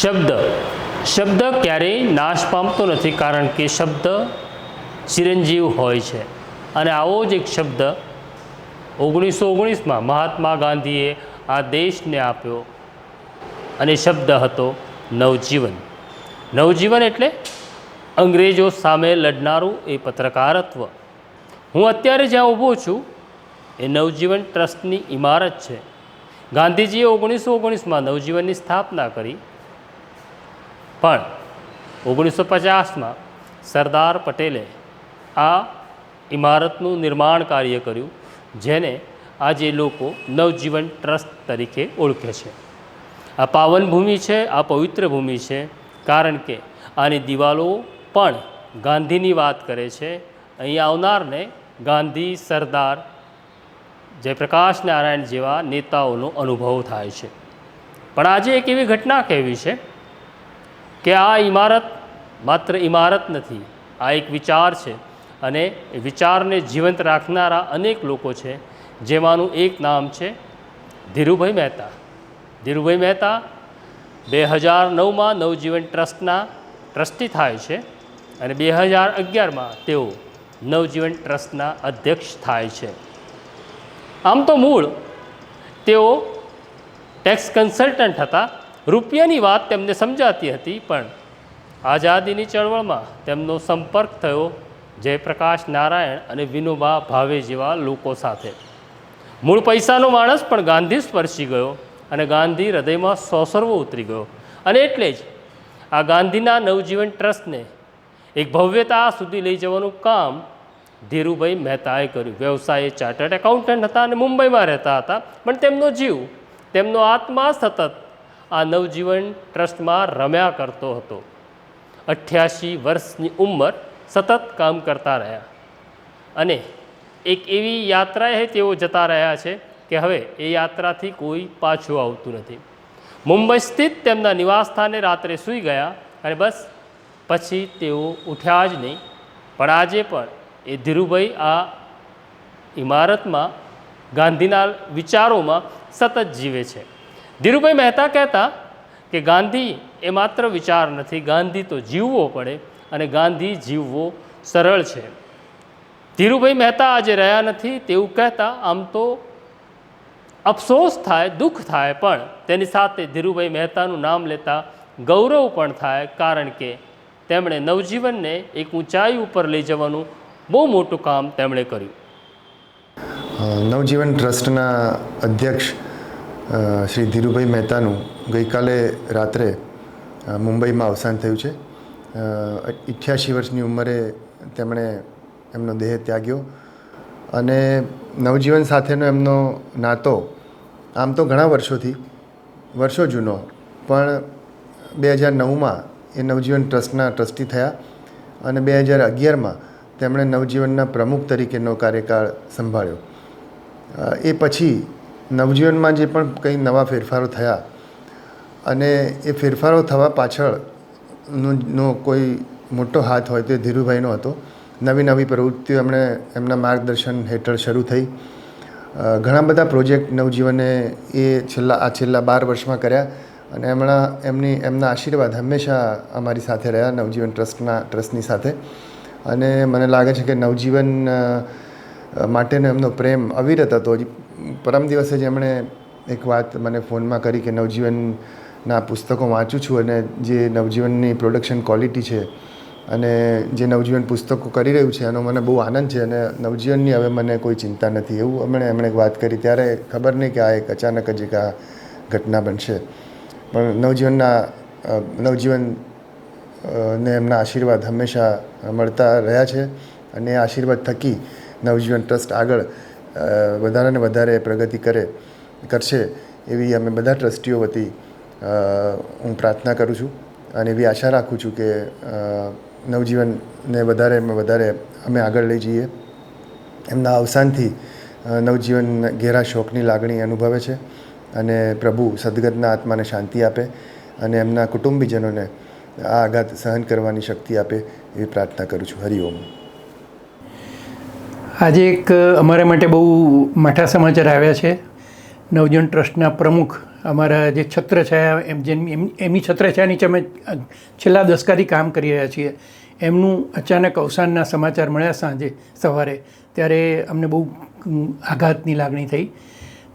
શબ્દ. શબ્દ ક્યારેય નાશ પામતો નથી કારણ કે શબ્દ ચિરંજીવ હોય છે. અને આવો જ એક શબ્દ ઓગણીસો ઓગણીસમાં મહાત્મા ગાંધીએ આ દેશને આપ્યો. અને શબ્દ હતો નવજીવન. નવજીવન એટલે અંગ્રેજો સામે લડનારું એ પત્રકારત્વ. હું અત્યારે જ્યાં ઊભો છું, એ નવજીવન ટ્રસ્ટની ઇમારત છે. ગાંધીજીએ ઓગણીસો ઓગણીસમાં નવજીવનની સ્થાપના કરી. પણ ઓગણીસો પચાસમાં સરદાર પટેલે આ ઇમારતનું નિર્માણ કાર્ય કર્યું, જેને આજે લોકો નવજીવન ટ્રસ્ટ તરીકે ઓળખે છે. આ પાવન ભૂમિ છે, આ પવિત્ર ભૂમિ છે, કારણ કે આની દિવાલો પણ ગાંધીની વાત કરે છે. અહીં આવનારને ગાંધી, સરદાર, જયપ્રકાશ નારાયણ જેવા નેતાઓનો અનુભવ થાય છે. પણ આજે એક એવી ઘટના કહેવી છે કે આ ઇમારત માત્ર ઇમારત નથી, આ એક વિચાર છે અને વિચારને જીવંત રાખનારા અનેક લોકો છે, જેમાંનું એક નામ છે ધીરુભાઈ મહેતા. ધીરુભાઈ મહેતા બે હજાર નવમાં નવજીવન ટ્રસ્ટના ટ્રસ્ટી થાય છે અને બે હજાર અગિયારમાં તેઓ નવજીવન ટ્રસ્ટના અધ્યક્ષ થાય છે. આમ તો મૂળ, તેઓ ટેક્સ કન્સલ્ટન્ટ હતા રૂપિયાની વાત તેમને સમજાતી હતી, પણ આઝાદીની ચળવળમાં તેમનો સંપર્ક થયો જયપ્રકાશ નારાયણ અને વિનોબા ભાવે જેવા લોકો સાથે. મૂળ પૈસાનો માણસ પણ ગાંધી સ્પર્શી ગયો અને ગાંધી હૃદયમાં સોસરવો ઉતરી ગયો. અને એટલે જ આ ગાંધીના નવજીવન ટ્રસ્ટને એક ભવ્યતા સુધી લઈ જવાનું કામ ધીરુભાઈ મહેતાએ કર્યું. વ્યવસાયે ચાર્ટર્ડ એકાઉન્ટન્ટ હતા અને મુંબઈમાં રહેતા હતા, પણ તેમનો જીવ, તેમનો આત્મા સતત આ નવજીવન ટ્રસ્ટમાં રમ્યા કરતો હતો. અઠ્યાસી વર્ષની ઉંમર સતત કામ કરતા રહ્યા. અને એક એવી યાત્રાએ તેઓ જતા રહ્યા છે કે હવે એ યાત્રાથી કોઈ પાછું આવતું નથી. મુંબઈ સ્થિત તેમના નિવાસસ્થાને રાત્રે સૂઈ ગયા અને બસ પછી તેઓ ઉઠ્યા જ નહીં. પણ આજે પણ એ ધીરુભાઈ આ ઇમારતમાં ગાંધીના વિચારોમાં સતત જીવે છે. ધીરુભાઈ મહેતા કહેતા કે ગાંધી એ માત્ર વિચાર નથી, ગાંધી તો જીવવો પડે અને ગાંધી જીવવો સરળ છે. ધીરુભાઈ મહેતા આજે રહ્યા નથી તેવું કહેતા આમ તો અફસોસ થાય, દુઃખ થાય, પણ તેની સાથે ધીરુભાઈ મહેતાનું નામ લેતા ગૌરવ પણ થાય કારણ કે તેમણે નવજીવનને એક ઊંચાઈ ઉપર લઈ જવાનું બહુ મોટું કામ તેમણે કર્યું. નવજીવન ટ્રસ્ટના અધ્યક્ષ શ્રી ધીરુભાઈ મહેતાનું ગઈકાલે રાત્રે મુંબઈમાં અવસાન થયું છે. અઠ્યાસી વર્ષની ઉંમરે તેમણે એમનો દેહ ત્યાગ્યો અને નવજીવન સાથેનો એમનો નાતો આમ તો ઘણા વર્ષોથી, વર્ષો જૂનો, પણ બે હજાર નવમાં એ નવજીવન ટ્રસ્ટના ટ્રસ્ટી થયા અને બે હજાર અગિયારમાં તેમણે નવજીવનના પ્રમુખ તરીકેનો કાર્યકાળ સંભાળ્યો. એ પછી નવજીવનમાં જે પણ કંઈ નવા ફેરફારો થયા અને એ ફેરફારો થવા પાછળ નો કોઈ મોટો હાથ હોય તો એ ધીરુભાઈનો હતો. નવી નવી પ્રવૃત્તિઓ એમણે એમના માર્ગદર્શન હેઠળ શરૂ થઈ. ઘણા બધા પ્રોજેક્ટ નવજીવને એ છેલ્લા, આ છેલ્લા બાર વર્ષમાં કર્યા અને એમણા, એમની, એમના આશીર્વાદ હંમેશા અમારી સાથે રહ્યા નવજીવન ટ્રસ્ટના, ટ્રસ્ટની સાથે. અને મને લાગે છે કે નવજીવન માટેનો એમનો પ્રેમ અવિરત હતો. પરમ દિવસે જ એમણે એક વાત મને ફોનમાં કરી કે નવજીવનના પુસ્તકો વાંચું છું અને જે નવજીવનની પ્રોડક્શન ક્વોલિટી છે અને જે નવજીવન પુસ્તકો કરી રહ્યું છે એનો મને બહુ આનંદ છે અને નવજીવનની હવે મને કોઈ ચિંતા નથી. એવું એમણે એમણે વાત કરી. ત્યારે ખબર નહીં કે આ એક અચાનક જ એક આ ઘટના બનશે. પણ નવજીવનના નવજીવન ને એમના આશીર્વાદ હંમેશા મળતા રહ્યા છે અને એ આશીર્વાદ થકી નવજીવન ટ્રસ્ટ આગળ વધારે ને વધારે પ્રગતિ કરે, કરશે એવી અમે બધા ટ્રસ્ટીઓ વતી હું પ્રાર્થના કરું છું અને એવી આશા રાખું છું કે નવજીવનને વધારે વધારે અમે આગળ લઈ જઈએ. એમના અવસાનથી નવજીવન ઘેરા શોકની લાગણી અનુભવે છે અને પ્રભુ સદગતના આત્માને શાંતિ આપે અને એમના કુટુંબીજનોને આ આઘાત સહન કરવાની શક્તિ આપે એવી પ્રાર્થના કરું છું. હરિઓમ આજે એક અમારા માટે બહુ માઠા સમાચાર આવ્યા છે. નવજીવન ટ્રસ્ટના પ્રમુખ અમારા જે છત્રછાયા એમ, જેમ એમની છત્રછાયા નીચે અમે છેલ્લા દસકાથી કામ કરી રહ્યા છીએ. એમનું અચાનક અવસાનના સમાચાર મળ્યા સાંજે સવારે, ત્યારે અમને બહુ આઘાતની લાગણી થઈ.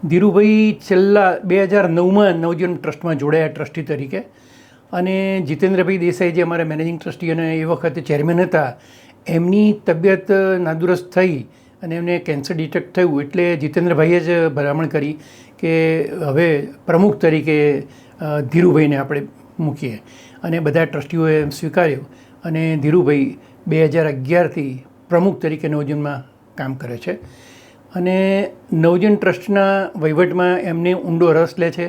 ધીરુભાઈ છેલ્લા બે હજાર નવમાં નવજીવન ટ્રસ્ટમાં જોડાયા ટ્રસ્ટી તરીકે. અને જીતેન્દ્રભાઈ દેસાઈ જે અમારા મેનેજિંગ ટ્રસ્ટી અને એ વખતે ચેરમેન હતા એમની તબિયત નાદુરસ્ત થઈ અને એમને કેન્સર ડિટેક્ટ થયું એટલે જીતેન્દ્રભાઈએ જ ભલામણ કરી કે હવે પ્રમુખ તરીકે ધીરુભાઈને આપણે મૂકીએ. અને બધા ટ્રસ્ટીઓએ સ્વીકાર્યો અને ધીરુભાઈ બે હજાર અગિયારથી પ્રમુખ તરીકે નવજીવનમાં કામ કરે છે. અને નવજીવન ટ્રસ્ટના વહીવટમાં એમને ઊંડો રસ લે છે.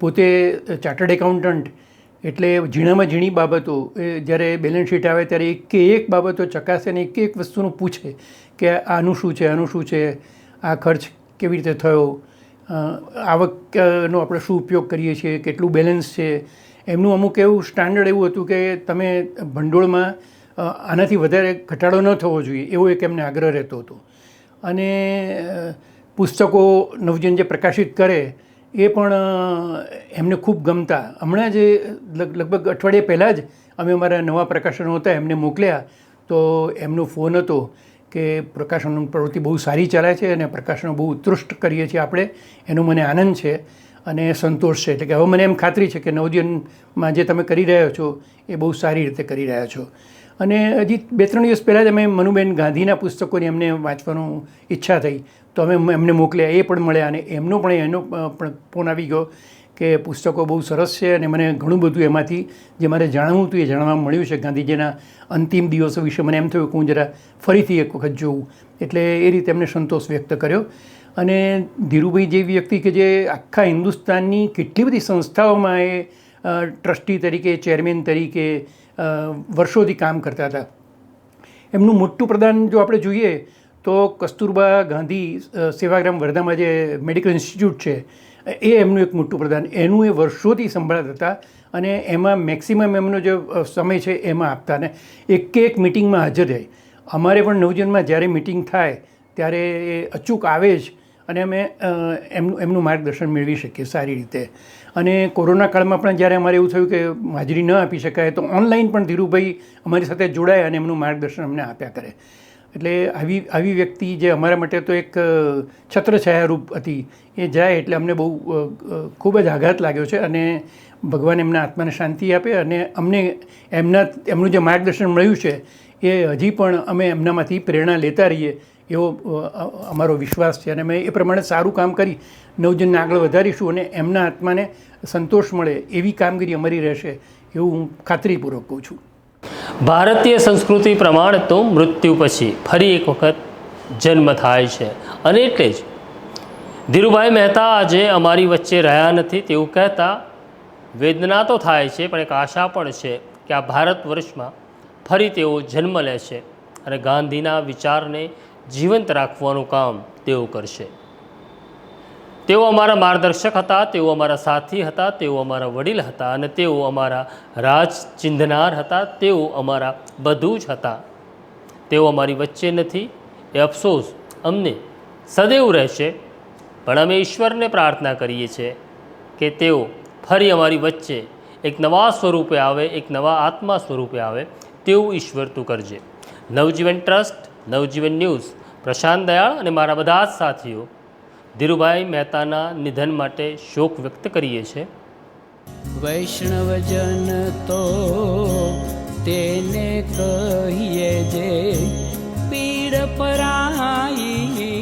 પોતે ચાર્ટર્ડ એકાઉન્ટન્ટ એટલે ઝીણામાં ઝીણી બાબતો, એ જ્યારે બેલેન્સ શીટ આવે ત્યારે એક એક બાબતો ચકાસે અને એક એક વસ્તુનું પૂછે કે આનું શું છે, આનું શું છે, આ ખર્ચ કેવી રીતે થયો આવકનો આપણે શું ઉપયોગ કરીએ છીએ, કેટલું બેલેન્સ છે. એમનું અમુક એવું સ્ટાન્ડર્ડ એવું હતું કે તમે ભંડોળમાં આનાથી વધારે ઘટાડો ન થવો જોઈએ, એવો એક એમને આગ્રહ રહેતો હતો. અને પુસ્તકો નવજન જે પ્રકાશિત કરે એ પણ એમને ખૂબ ગમતા. હમણાં જે લગ- લગભગ અઠવાડિયા પહેલાં જ અમે અમારા નવા પ્રકાશનો હતા, એમને મોકલ્યા. તો એમનો ફોન હતો કે પ્રકાશનની પ્રવૃત્તિ બહુ સારી ચાલે છે અને પ્રકાશનો બહુ ઉત્કૃષ્ટ કરીએ છીએ આપણે. એનો મને આનંદ છે અને સંતોષ છે. એટલે કે હવે મને એમ ખાતરી છે કે નવજીવનમાં જે તમે કરી રહ્યા છો, એ બહુ સારી રીતે કરી રહ્યા છો. અને હજી બે, ત્રણ દિવસ પહેલાં જ અમે મનુબેન ગાંધીના પુસ્તકોની અમને વાંચવાનું ઈચ્છા થઈ. તો અમે એમને મોકલ્યા, એ પણ મળ્યા અને એમનો પણ એનો પણ ફોન આવી ગયો કે પુસ્તકો બહુ સરસ છે અને મને ઘણું બધું એમાંથી જે મારે જાણવું હતું એ જાણવા મળ્યું છે. ગાંધીજીના અંતિમ દિવસો વિશે મને એમ થયું કે હું જરા ફરીથી એક વખત જોઉં. એટલે એ રીતે એમને સંતોષ વ્યક્ત કર્યો. અને ધીરુભાઈ જેવી વ્યક્તિ કે જે આખા હિન્દુસ્તાનની કેટલી બધી સંસ્થાઓમાં એ ટ્રસ્ટી તરીકે, ચેરમેન તરીકે વર્ષોથી કામ કરતા હતા. એમનું મોટું પ્રદાન જો આપણે જોઈએ, તો કસ્તુરબા ગાંધી સેવાગ્રામ વર્ધામાં જે મેડિકલ ઇન્સ્ટિટ્યૂટ છે, એ એમનું એક મોટું પ્રદાન. એનું એ વર્ષોથી સંભાળતા હતા અને એમાં મેક્સિમમ એમનો જે સમય છે એમાં આપતા ને એક એક મિટિંગમાં હાજર રહે. અમારે પણ નવજનમાં જ્યારે મિટિંગ થાય, ત્યારે એ અચૂક આવે જ અને અમે એમનું એમનું માર્ગદર્શન મેળવી શકીએ સારી રીતે. અને કોરોના કાળમાં પણ જ્યારે અમારે એવું થયું કે હાજરી ન આપી શકાય, તો ઓનલાઈન પણ ધીરુભાઈ અમારી સાથે જોડાય અને એમનું માર્ગદર્શન અમને આપ્યા કરે. એટલે આવી આવી વ્યક્તિ જે અમારા માટે તો એક છત્રછાયારૂપ હતી, એ જાય એટલે અમને બહુ ખૂબ જ આઘાત લાગ્યો છે અને ભગવાન એમના આત્માને શાંતિ આપે અને અમને એમના, એમનું જે માર્ગદર્શન મળ્યું છે, એ હજી પણ અમે એમનામાંથી પ્રેરણા લેતા રહીએ એવો અમારો વિશ્વાસ છે અને અમે એ પ્રમાણે સારું કામ કરી, નવજનને આગળ વધારીશું અને એમના આત્માને સંતોષ મળે એવી કામગીરી અમારી રહેશે એવું હું ખાતરીપૂર્વક કહું છું. ભારતીય સંસ્કૃતિ પ્રમાણે તો મૃત્યુ પછી ફરી એક વખત જન્મ થાય છે. અને એટલે જ ધીરુભાઈ મહેતા આજે અમારી વચ્ચે રહ્યા નથી તેવું કહેતા વેદના તો થાય છે, પણ એક આશા પણ છે કે આ ભારત વર્ષમાં ફરી તેઓ જન્મ લે છે. અને ગાંધીના વિચારને જીવંત રાખવાનું કામ તેઓ કરશે. તેઓ અમારા માર્ગદર્શક હતા, તેઓ અમારા સાથી હતા, તેઓ અમારા વડીલ હતા અને તેઓ અમારા રાજ ચિંધનાર હતા, તેઓ અમારા બધું જ હતા. તેઓ અમારી વચ્ચે નથી, એ અફસોસ અમને સદૈવ રહેશે, પણ અમે ઈશ્વરને પ્રાર્થના કરીએ છીએ કે તેઓ ફરી અમારી વચ્ચે એક નવા સ્વરૂપે આવે, એક નવા આત્મા સ્વરૂપે આવે, તેવું ઈશ્વર તું કરજે. Navjivan trust Navjivan news. પ્રશાંત દયાળ અને મારા બધા જ સાથીઓ, ધીરુભાઈ મહેતાના નિધન માટે શોક વ્યક્ત કરીએ છીએ. વૈષ્ણવજન તો તેને કહીએ જે પીડ પરાય